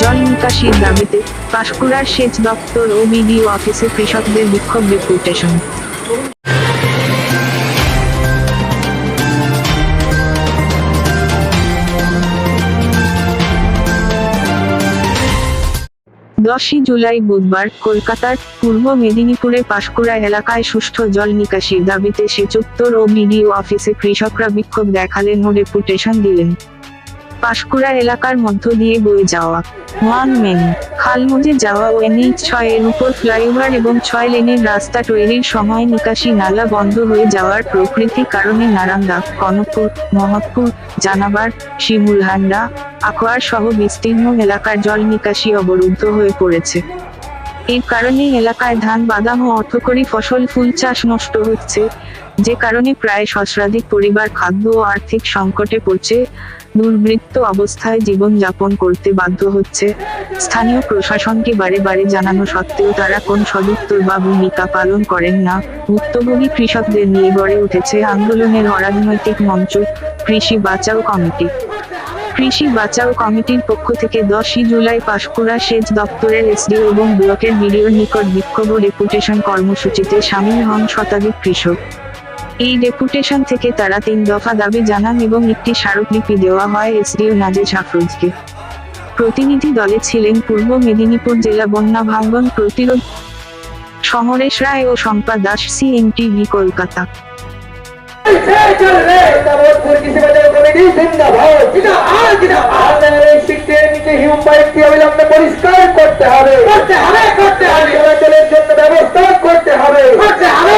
জল নিকাশির দাবিতে পাঁশকুড়ার সেচ দপ্তর ও বিডিও অফিসে কৃষকদের বিক্ষোভ ডেপুটেশন দশই জুলাই বুধবার কলকাতার পূর্ব মেদিনীপুরে পাশকুড়া এলাকায় সুষ্ঠু জল নিকাশির দাবিতে সেচোত্তর ও বিডিও অফিসে কৃষকরা বিক্ষোভ দেখালেন ও ডেপুটেশন দিলেন। পাঁশকুড়া এলাকার মধ্য দিয়ে বয়ে যাওয়া। ওয়ান মেন খালমুজে যাওয়া ও এনএইচ ছয় এর উপর ফ্লাইওভার এবং ছয় লেনের রাস্তা তৈরির সময় নিকাশি নালা বন্ধ হয়ে যাওয়ার প্রকৃতি কারণে নারান্দা কনকপুর, মহৎপুর, জানাবার শিমুলহান্ডা আখোয়ার সহ বিস্তীর্ণ এলাকার জল নিকাশি অবরুদ্ধ হয়ে পড়েছে। এর কারণে এলাকায় ধান বাদাম ও অর্থকরী ফসল, ফুল চাষ নষ্ট হচ্ছে। যে কারণে প্রায় সহস্রাধিক পরিবার খাদ্য ও আর্থিক সংকটে পড়ছে। দুর্বৃত্ত অবস্থায় জীবন যাপন করতে বাধ্য হচ্ছে। স্থানীয় প্রশাসনকে বারে বারে জানানো সত্ত্বেও তারা কোন সদুত্তর বা ভূমিকা পালন করেন না। ভুক্তভোগী কৃষকদের নিয়ে গড়ে উঠেছে আন্দোলনের অরাজনৈতিক মঞ্চ, কৃষি বাঁচাও কমিটি। কৃষি বাঁচাও কমিটির পক্ষ থেকে দশই জুলাই পাঁশকুড়া সেচ দপ্তরের এসডিও এবং ব্লকের বিডিওর নিকট বিক্ষোভ ও ডেপুটেশন কর্মসূচিতে সামিল হন শতাধিক কৃষক। এই ডেপুটেশন থেকে তারা তিন দফা দাবি জানান এবং একটি স্মারকলিপি দেওয়া হয় এসডিও নাজেজ আফরোজকে। প্রতিনিধি দলে ছিলেন পূর্ব মেদিনীপুর জেলা বন্যা ভাঙ্গন প্রতিরোধ সমরেশ রায় ও শম্পা দাস সিএনটিভি কলকাতা। করতে হবে। করতে হবে করতে হবে। চলাচলের জন্য ব্যবস্থা করতে হবে করতে হবে।